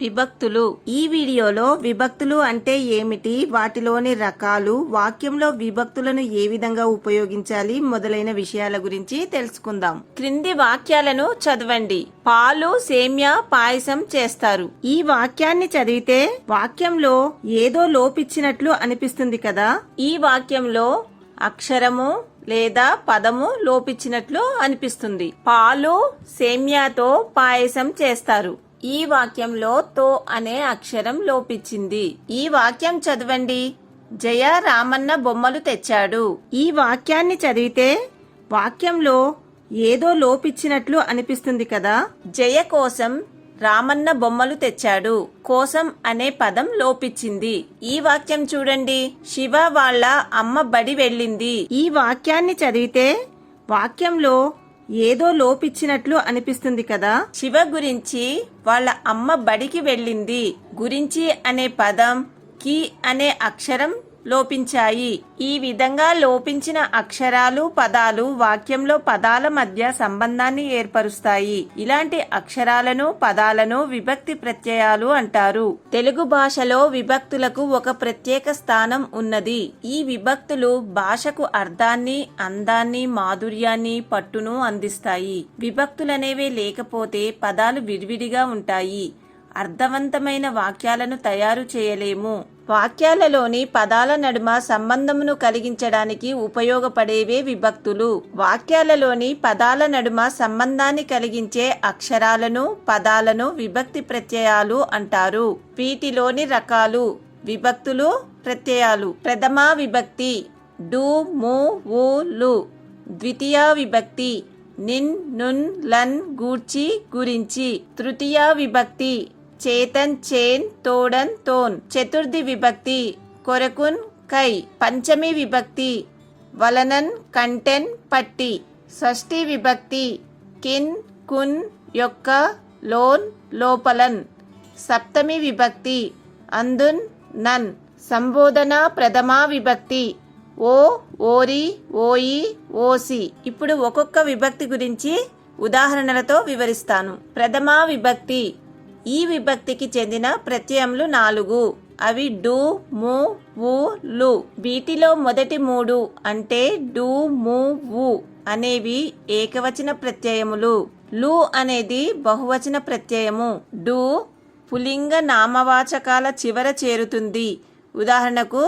విభక్తులు. ఈ వీడియోలో విభక్తులు అంటే ఏమిటి? వాటిలోని రకాలు వాక్యంలో విభక్తులను ఏ విధంగా ఉపయోగించాలి మొదలైన విషయాల గురించి తెలుసుకుందాం. క్రింది వాక్యాలను చదవండి. పాలు సేమ్య పాయసం చేస్తారు. ఈ వాక్యాన్ని చదివితే వాక్యంలో ఏదో లోపిచ్చినట్లు అనిపిస్తుంది కదా? ఈ వాక్యంలో అక్షరము లేదా పదము లోపించినట్లు అనిపిస్తుంది. పాలు సేమ్యాతో పాయసం చేస్తారు. ఈ వాక్యంలో తో అనే అక్షరం లోపించింది. ఈ వాక్యం చదవండి. జయ రామన్న బొమ్మలు తెచ్చాడు. ఈ వాక్యాన్ని చదివితే వాక్యంలో ఏదో లోపించినట్లు అనిపిస్తుంది కదా? జయ కోసం రామన్న బొమ్మలు తెచ్చాడు. కోసం అనే పదం లోపించింది. ఈ వాక్యం చూడండి. శివ వాళ్ళ అమ్మ బడి వెళ్ళింది. ఈ వాక్యాన్ని చదివితే వాక్యంలో ఏదో లోపిచ్చినట్లు అనిపిస్తుంది కదా? శివ గురించి వాళ్ళ అమ్మ బడికి వెళ్ళింది గురించి అనే పదం కి అనే అక్షరం లోపించాయి. ఈ విధంగా లోపించిన అక్షరాలు పదాలు వాక్యంలో పదాల మధ్య సంబంధాన్ని ఏర్పరుస్తాయి. ఇలాంటి అక్షరాలను పదాలను విభక్తి ప్రత్యయాలు అంటారు. తెలుగు భాషలో విభక్తులకు ఒక ప్రత్యేక స్థానం ఉన్నది. ఈ విభక్తులు భాషకు అర్థాన్ని అందాన్ని మాధుర్యాన్ని పట్టును అందిస్తాయి. విభక్తులనేవే లేకపోతే పదాలు విడివిడిగా ఉంటాయి. అర్థవంతమైన వాక్యాలను తయారు చేయలేము. వాక్యాలలోని పదాల నడుమ సంబంధమును కలిగించడానికి ఉపయోగపడేవే విభక్తులు. వాక్యాలలోని పదాల నడుమ సంబంధాన్ని కలిగించే అక్షరాలను పదాలను విభక్తి ప్రత్యయాలు అంటారు. వీటిలోని రకాలు విభక్తులు ప్రత్యయాలు. ప్రథమా విభక్తి డు ము ఊ లు. ద్వితీయ విభక్తి నిన్ నున్ లన్ గూర్చి గురించి. తృతీయ విభక్తి చేతన్ చేన్ తోడన్ తోన్. చతుర్థి విభక్తి కొరకున్ కై. పంచమి విభక్తి వలనన్ కంటెన్ పట్టి. షష్ఠి విభక్తి కిన్ కున్ యొక్క లోన్ లోపలన్. సప్తమి విభక్తి అందున్ నన్. సంబోధన ప్రథమా విభక్తి ఓ ఓరి ఓయి ఓసి. ఇప్పుడు ఒక్కొక్క విభక్తి గురించి ఉదాహరణలతో వివరిస్తాను. ప్రథమా విభక్తి ఈ విభక్తికి చెందిన ప్రత్యయములు నాలుగు. అవి డు ము వు లు. వీటిలో మొదటి మూడు అంటే డు ము వు అనేవి ఏకవచన ప్రత్యయములు. లు అనేది బహువచన ప్రత్యయము. డు పులింగ నామవాచకాల చివర చేరుతుంది. ఉదాహరణకు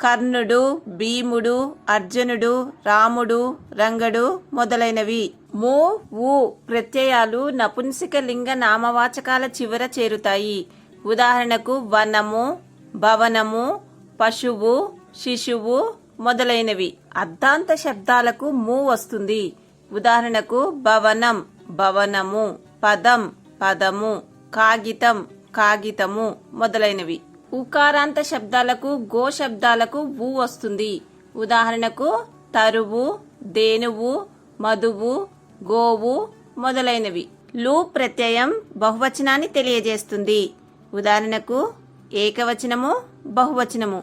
కర్ణుడు భీముడు అర్జునుడు రాముడు రంగడు మొదలైనవి. ము వు ప్రత్యయాలు నపుంసక లింగ నామవాచకాల చివర చేరుతాయి. ఉదాహరణకు వనము భవనము పశువు శిశువు మొదలైనవి. అర్ధాంత శబ్దాలకు మూ వస్తుంది. ఉదాహరణకు భవనం భవనము పదం పదము కాగితం కాగితము మొదలైనవి. ఉకారాంత శబ్దాలకు గో శబ్దాలకు ఊ వస్తుంది. ఉదాహరణకు తరువు దేనువు మధువు గోవు మొదలైనవి. లు ప్రత్యయం బహువచనాన్ని తెలియజేస్తుంది. ఉదాహరణకు ఏకవచనము బహువచనము.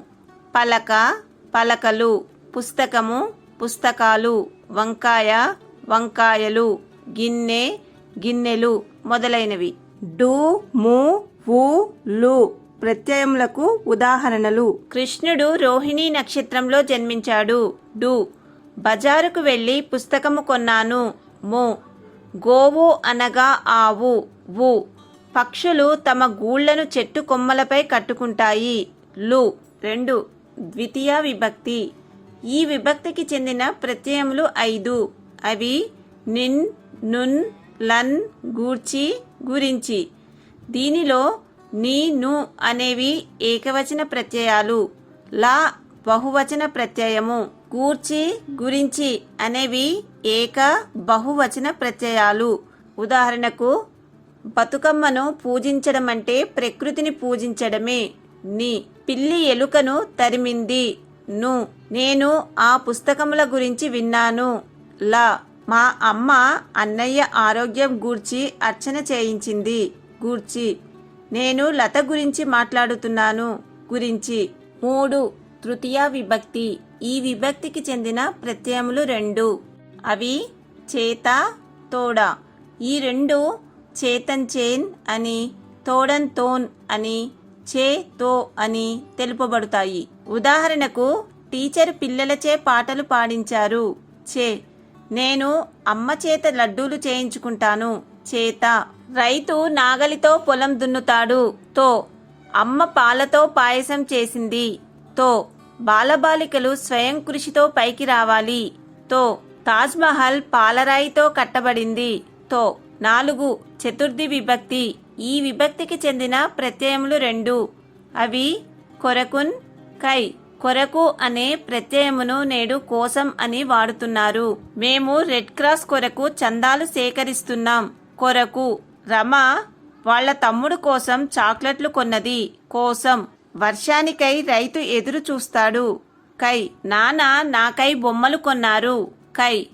పలక పలకలు. పుస్తకము పుస్తకాలు. వంకాయ వంకాయలు. గిన్నె గిన్నెలు మొదలైనవి. డు ము ఊ లు. ప్రత్యయములకు ఉదాహరణలు. కృష్ణుడు రోహిణీ నక్షత్రంలో జన్మించాడు. డు. బజారుకు వెళ్ళి పుస్తకము కొన్నాను. ము. గోవు అనగా ఆవు. వు. పక్షులు తమ గూళ్ళను చెట్టు కొమ్మలపై కట్టుకుంటాయి. లు. రెండు. ద్వితీయ విభక్తి. ఈ విభక్తికి చెందిన ప్రత్యయములు ఐదు. అవి నిన్ నున్ లన్ గూర్చి గురించి. దీనిలో నీ ను అనేవి ఏకవచన ప్రత్యయాలు. లా బహువచన ప్రత్యయము. గూర్చి గురించి అనేవి ఏక బహువచన ప్రత్యయాలు. ఉదాహరణకు బతుకమ్మను పూజించడం అంటే ప్రకృతిని పూజించడమే. నీ పిల్లి ఎలుకను తరిమింది. ను నేను ఆ పుస్తకముల గురించి విన్నాను. లా మా అమ్మ అన్నయ్య ఆరోగ్యం గూర్చి అర్చన చేయించింది. గూర్చి నేను లత గురించి మాట్లాడుతున్నాను. గురించి మూడు. తృతీయ విభక్తి. ఈ విభక్తికి చెందిన ప్రత్యయములు రెండు. అవి చేత తోడ. ఈ రెండు చేతన్ చేన్ అని తోడన్ తోన్ అని చే తో అని తెలుపబడతాయి. ఉదాహరణకు టీచర్ పిల్లలచే పాటలు పాడించారు. చే. నేను అమ్మ చేత లడ్డూలు చేయించుకుంటాను. చేత. రైతు నాగలితో పొలం దున్నుతాడు. తో అమ్మ పాలతో పాయసం చేసింది. తో బాలబాలికలు స్వయం కృషితో పైకి రావాలి. తో తాజ్మహల్ పాలరాయితో కట్టబడింది. తో నాలుగు చతుర్థి విభక్తి. ఈ విభక్తికి చెందిన ప్రత్యయములు రెండు. అవి కొరకున్ కై కొరకు అనే ప్రత్యయమును నేడు కోసం అని వాడుతున్నారు. మేము రెడ్ క్రాస్ కొరకు చందాలు సేకరిస్తున్నాం. కొరకు రమ వాళ్ళ తమ్ముడు కోసం చాక్లెట్లు కొన్నది కోసం వర్షానికై రైతు ఎదురు చూస్తాడు. కై నాన్న నాకై బొమ్మలు కొన్నారు. కై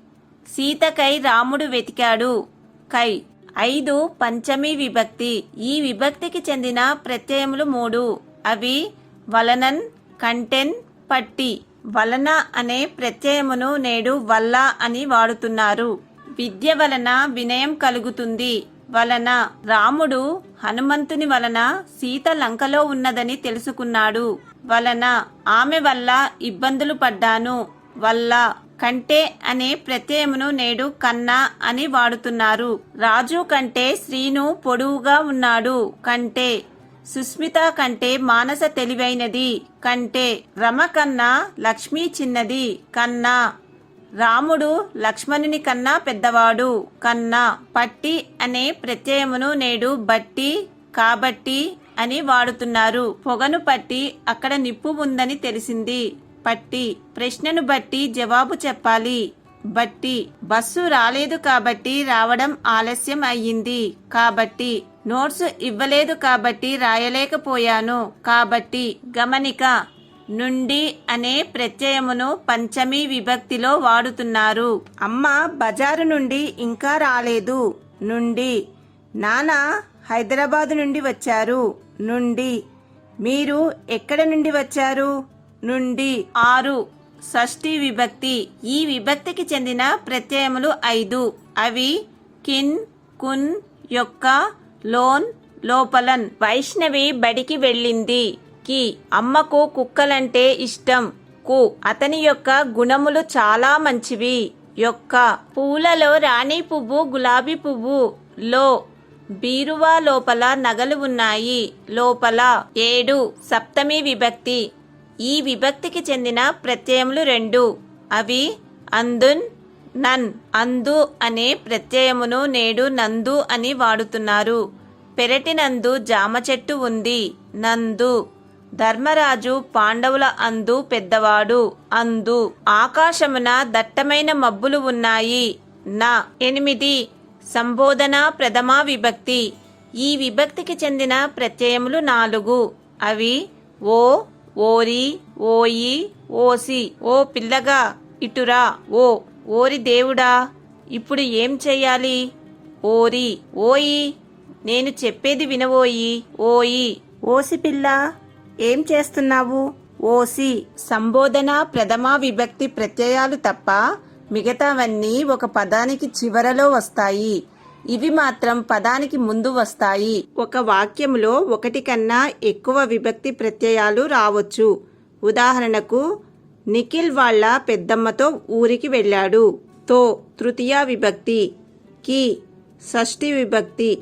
సీతకై రాముడు వెతికాడు. కై ఐదు పంచమి విభక్తి. ఈ విభక్తికి చెందిన ప్రత్యయములు మూడు. అవి వలనన్ కంటెన్ పట్టి. వలన అనే ప్రత్యయమును నేడు వల్ల అని వాడుతున్నారు. విద్య వలన వినయం కలుగుతుంది. వలన రాముడు హనుమంతుని వలన సీత లంకలో ఉన్నదని తెలుసుకున్నాడు. వలన ఆమె వల్ల ఇబ్బందులు పడ్డాను. వల్ల కంటే అనే ప్రత్యయమును నేడు కన్నా అని వాడుతున్నారు. రాజు కంటే శ్రీను పొడువుగా ఉన్నాడు. కంటే సుస్మిత కంటే మానస తెలివైనది. కంటే రమ కన్నా లక్ష్మి చిన్నది. కన్నా రాముడు లక్ష్మణుని కన్నా పెద్దవాడు. కన్నా పట్టి అనే ప్రత్యయమును నేడు బట్టి కాబట్టి అని వాడుతున్నారు. పొగను పట్టి అక్కడ నిప్పు ఉందని తెలిసింది. పట్టి ప్రశ్నను బట్టి జవాబు చెప్పాలి. బట్టి బస్సు రాలేదు కాబట్టి రావడం ఆలస్యం అయ్యింది. కాబట్టి నోట్స్ ఇవ్వలేదు కాబట్టి రాయలేకపోయాను. కాబట్టి గమనిక నుండి అనే ప్రత్యయమును పంచమి విభక్తిలో వాడుతున్నారు. అమ్మ బజారు నుండి ఇంకా రాలేదు. నుండి. నాన్న హైదరాబాదు నుండి వచ్చారు. నుండి. మీరు ఎక్కడ నుండి వచ్చారు? నుండి. ఆరు. షష్ఠి విభక్తి. ఈ విభక్తికి చెందిన ప్రత్యయములు ఐదు. అవి కిన్ కున్ యొక్క లోన్ లోపలన్. వైష్ణవి బడికి వెళ్ళింది. కి అమ్మకు కుక్కలంటే ఇష్టం. కు అతని యొక్క గుణములు చాలా మంచివి. యొక్క పూలలో రాణి పువ్వు గులాబీ పువ్వు. లో బీరువా లోపల నగలు ఉన్నాయి. లోపల ఏడు సప్తమి విభక్తి. ఈ విభక్తికి చెందిన ప్రత్యయములు రెండు. అవి అందున్ నన్ అందు అనే ప్రత్యయమును నేడు నందు అని వాడుతున్నారు. పెరటినందు జామ చెట్టు ఉంది. నందు ధర్మరాజు పాండవుల అందు పెద్దవాడు. అందు ఆకాశమున దట్టమైన మబ్బులు ఉన్నాయి. నా ఎనిమిది. సంబోధన ప్రథమా విభక్తి. ఈ విభక్తికి చెందిన ప్రత్యయములు నాలుగు. అవి ఓ ఓరి ఓయి ఓసి ఓ పిల్లగా ఇటురా ఓ ఓరి దేవుడా ఇప్పుడు ఏం చెయ్యాలి ఓరి ఓయి నేను చెప్పేది వినవోయి ఓయి ఓసి పిల్ల ఏం చేస్తున్నావు? ఓసి సంబోధన ప్రథమా విభక్తి ప్రత్యయాలు తప్ప మిగతావన్నీ ఒక పదానికి చివరలో వస్తాయి. ఇవి మాత్రం పదానికి ముందు వస్తాయి. ఒక వాక్యంలో ఒకటి కన్నా ఎక్కువ విభక్తి ప్రత్యయాలు రావచ్చు. ఉదాహరణకు నిఖిల్ వాళ్ళ పెద్దమ్మతో ఊరికి వెళ్ళాడు. తో తృతీయ విభక్తి. కి షష్ఠి విభక్తి.